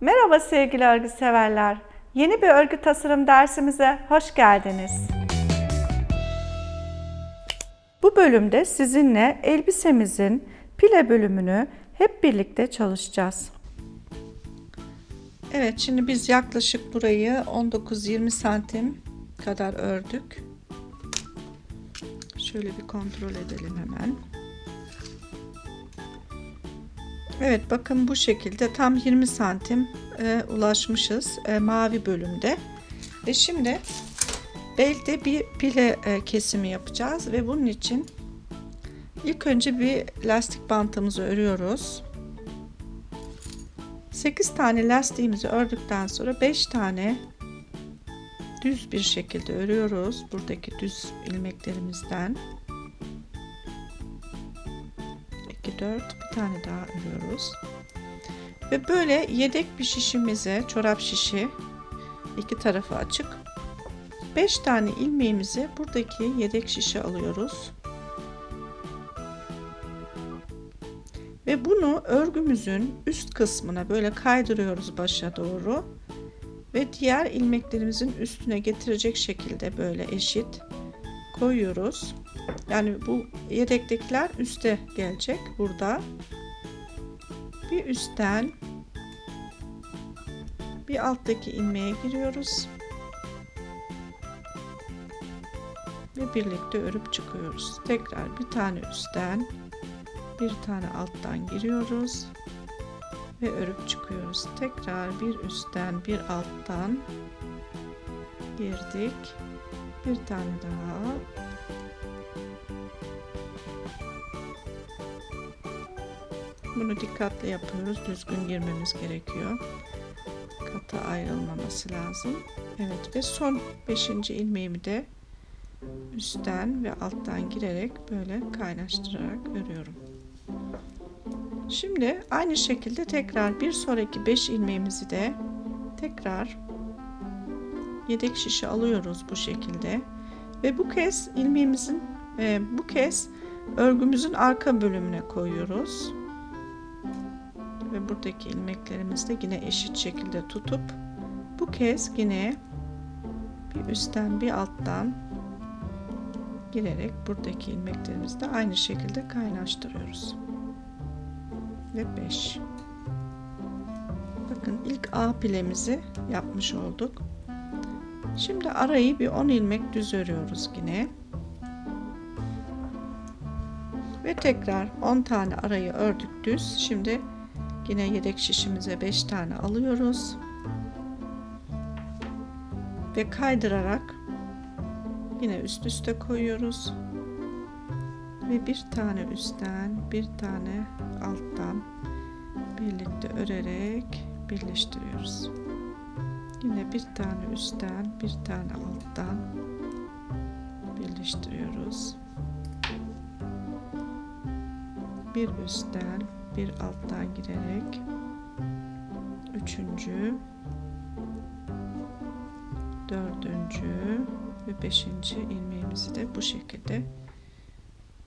Merhaba sevgili örgü severler. Yeni bir örgü tasarım dersimize hoş geldiniz. Bu bölümde sizinle elbisemizin pile bölümünü hep birlikte çalışacağız. Evet, şimdi biz yaklaşık burayı 19-20 santim kadar ördük. Şöyle bir kontrol edelim hemen. Evet bakın bu şekilde tam 20 santim e, ulaşmışız e, mavi bölümde. Ve şimdi belde bir pile e, kesimi yapacağız ve bunun için ilk önce bir lastik bantımızı örüyoruz. 8 tane lastiğimizi ördükten sonra 5 tane düz bir şekilde örüyoruz. Buradaki düz ilmeklerimizden. 4 bir tane daha örüyoruz. Ve böyle yedek bir şişimize, çorap şişi iki tarafı açık. 5 tane ilmeğimizi buradaki yedek şişe alıyoruz. Ve bunu örgümüzün üst kısmına böyle kaydırıyoruz başa doğru. Ve diğer ilmeklerimizin üstüne getirecek şekilde böyle eşit koyuyoruz. Yani bu yedektekiler üste gelecek burada. Bir üstten bir alttaki ilmeğe giriyoruz. Ve birlikte örüp çıkıyoruz. Tekrar bir tane üstten bir tane alttan giriyoruz ve örüp çıkıyoruz. Tekrar bir üstten bir alttan girdik. Bir tane daha Bunu dikkatli yapıyoruz. Düzgün girmemiz gerekiyor. Katı ayrılmaması lazım. Evet ve son 5. ilmeğimi de üstten ve alttan girerek böyle kaynaştırarak örüyorum. Şimdi aynı şekilde tekrar bir sonraki 5 ilmeğimizi de tekrar yedek şişe alıyoruz bu şekilde. Ve bu kez ilmeğimizin e, bu kez örgümüzün arka bölümüne koyuyoruz ve buradaki ilmeklerimizi de yine eşit şekilde tutup bu kez yine bir üstten bir alttan girerek buradaki ilmeklerimizi de aynı şekilde kaynaştırıyoruz. Ve 5. Bakın ilk A pilemizi yapmış olduk. Şimdi arayı bir 10 ilmek düz örüyoruz yine. Ve tekrar 10 tane arayı ördük düz. Şimdi Yine yedek şişimize 5 tane alıyoruz. Ve kaydırarak yine üst üste koyuyoruz. Ve bir tane üstten, bir tane alttan birlikte örerek birleştiriyoruz. Yine bir tane üstten, bir tane alttan birleştiriyoruz. Bir üstten, bir alttan girerek üçüncü dördüncü ve beşinci ilmeğimizi de bu şekilde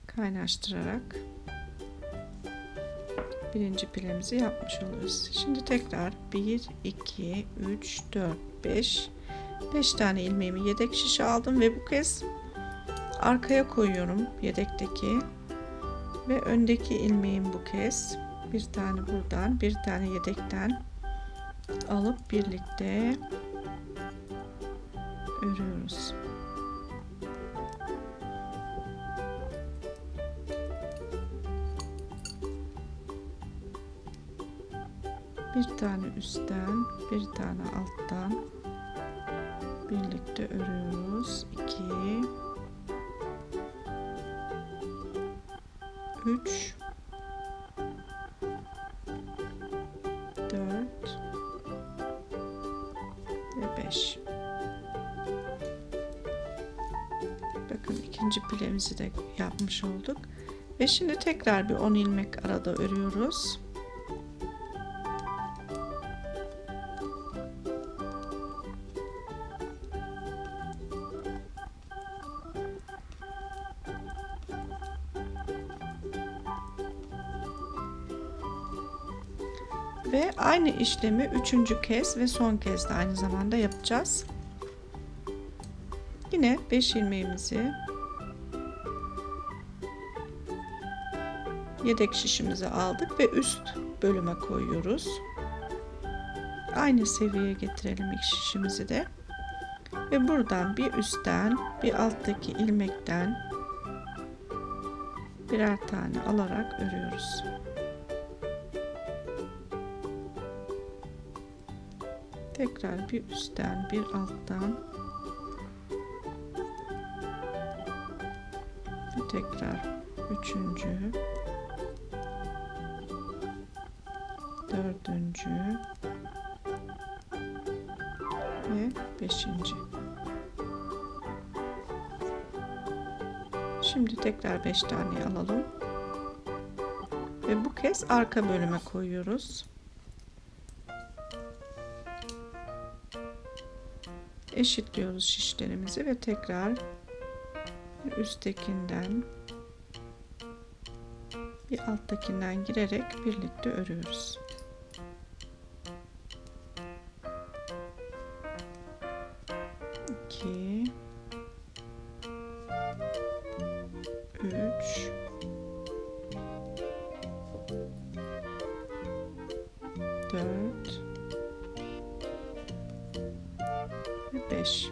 kaynaştırarak birinci pilemizi yapmış oluyoruz. Şimdi tekrar 1 2 3 4 5 5 tane ilmeğimi yedek şişe aldım ve bu kez arkaya koyuyorum yedekteki ve öndeki ilmeğim bu kez bir tane buradan bir tane yedekten alıp birlikte örüyoruz. Bir tane üstten, bir tane alttan birlikte örüyoruz. 2 3 4 ve 5 bakın ikinci pilemizi de yapmış olduk. Ve şimdi tekrar bir 10 ilmek arada örüyoruz Ve aynı işlemi üçüncü kez ve son kez de aynı zamanda yapacağız. Yine 5 ilmeğimizi yedek şişimize aldık ve üst bölüme koyuyoruz. Aynı seviyeye getirelim ilk şişimizi de. Ve buradan bir üstten bir alttaki ilmekten birer tane alarak örüyoruz. Tekrar bir üstten bir alttan ve tekrar üçüncü dördüncü ve beşinci. Şimdi tekrar beş tane alalım. Ve bu kez arka bölüme koyuyoruz. Eşitliyoruz şişlerimizi ve tekrar üsttekinden bir alttakinden girerek birlikte örüyoruz. İki, üç, dört ve beş.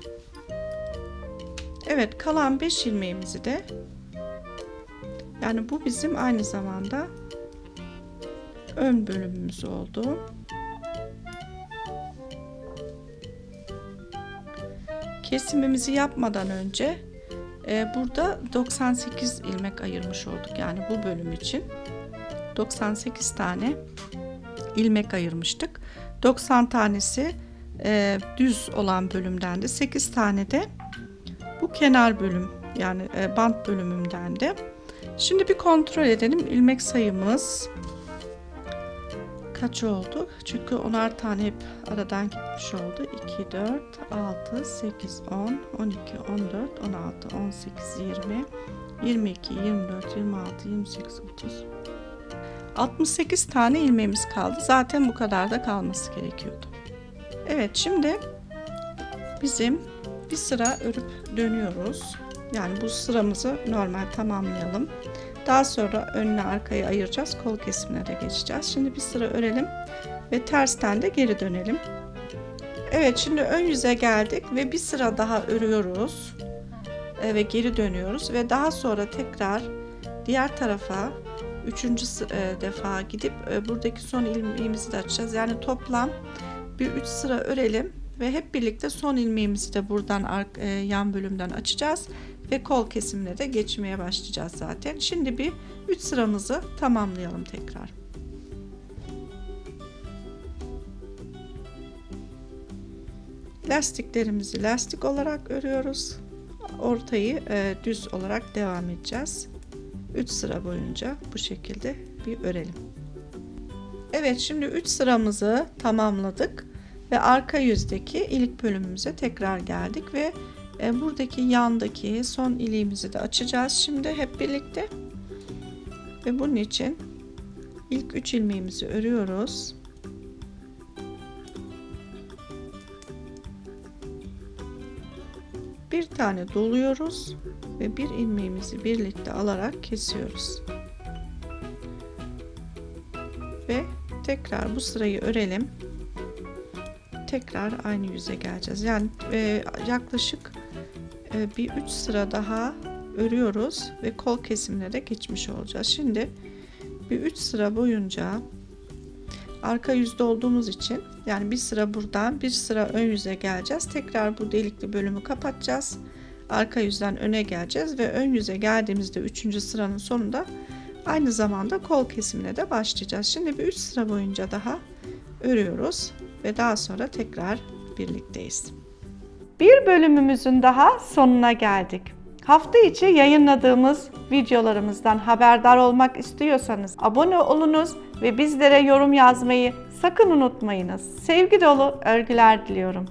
Evet, kalan beş ilmeğimizi de yani bu bizim aynı zamanda ön bölümümüz oldu. Kesimimizi yapmadan önce e, burada 98 ilmek ayırmış olduk. Yani bu bölüm için 98 tane ilmek ayırmıştık. 90 tanesi e, düz olan bölümdendi. 8 tane de bu kenar bölüm yani e, bant bölümümdendi. Şimdi bir kontrol edelim. ilmek sayımız kaç oldu? Çünkü onar tane hep aradan gitmiş oldu. 2, 4, 6, 8, 10, 12, 14, 16, 18, 20, 22, 24, 26, 28, 30. 68 tane ilmeğimiz kaldı. Zaten bu kadar da kalması gerekiyordu. Evet şimdi bizim bir sıra örüp dönüyoruz. Yani bu sıramızı normal tamamlayalım. Daha sonra önüne arkayı ayıracağız. Kol kesimine de geçeceğiz. Şimdi bir sıra örelim ve tersten de geri dönelim. Evet şimdi ön yüze geldik ve bir sıra daha örüyoruz. E, ve geri dönüyoruz ve daha sonra tekrar diğer tarafa üçüncü e, defa gidip e, buradaki son ilmeğimizi de açacağız. Yani toplam bir üç sıra örelim ve hep birlikte son ilmeğimizi de buradan yan bölümden açacağız ve kol kesimine de geçmeye başlayacağız zaten. Şimdi bir 3 sıramızı tamamlayalım tekrar. Lastiklerimizi lastik olarak örüyoruz. Ortayı e, düz olarak devam edeceğiz. 3 sıra boyunca bu şekilde bir örelim. Evet şimdi 3 sıramızı tamamladık ve arka yüzdeki ilk bölümümüze tekrar geldik ve e, buradaki yandaki son iliğimizi de açacağız. Şimdi hep birlikte ve bunun için ilk 3 ilmeğimizi örüyoruz. Bir tane doluyoruz ve bir ilmeğimizi birlikte alarak kesiyoruz. Ve tekrar bu sırayı örelim tekrar aynı yüze geleceğiz yani e, yaklaşık ee, bir 3 sıra daha örüyoruz ve kol kesimine de geçmiş olacağız. Şimdi bir 3 sıra boyunca arka yüzde olduğumuz için yani bir sıra buradan bir sıra ön yüze geleceğiz. Tekrar bu delikli bölümü kapatacağız. Arka yüzden öne geleceğiz ve ön yüze geldiğimizde 3. sıranın sonunda aynı zamanda kol kesimine de başlayacağız. Şimdi bir 3 sıra boyunca daha örüyoruz ve daha sonra tekrar birlikteyiz. Bir bölümümüzün daha sonuna geldik. Hafta içi yayınladığımız videolarımızdan haberdar olmak istiyorsanız abone olunuz ve bizlere yorum yazmayı sakın unutmayınız. Sevgi dolu örgüler diliyorum.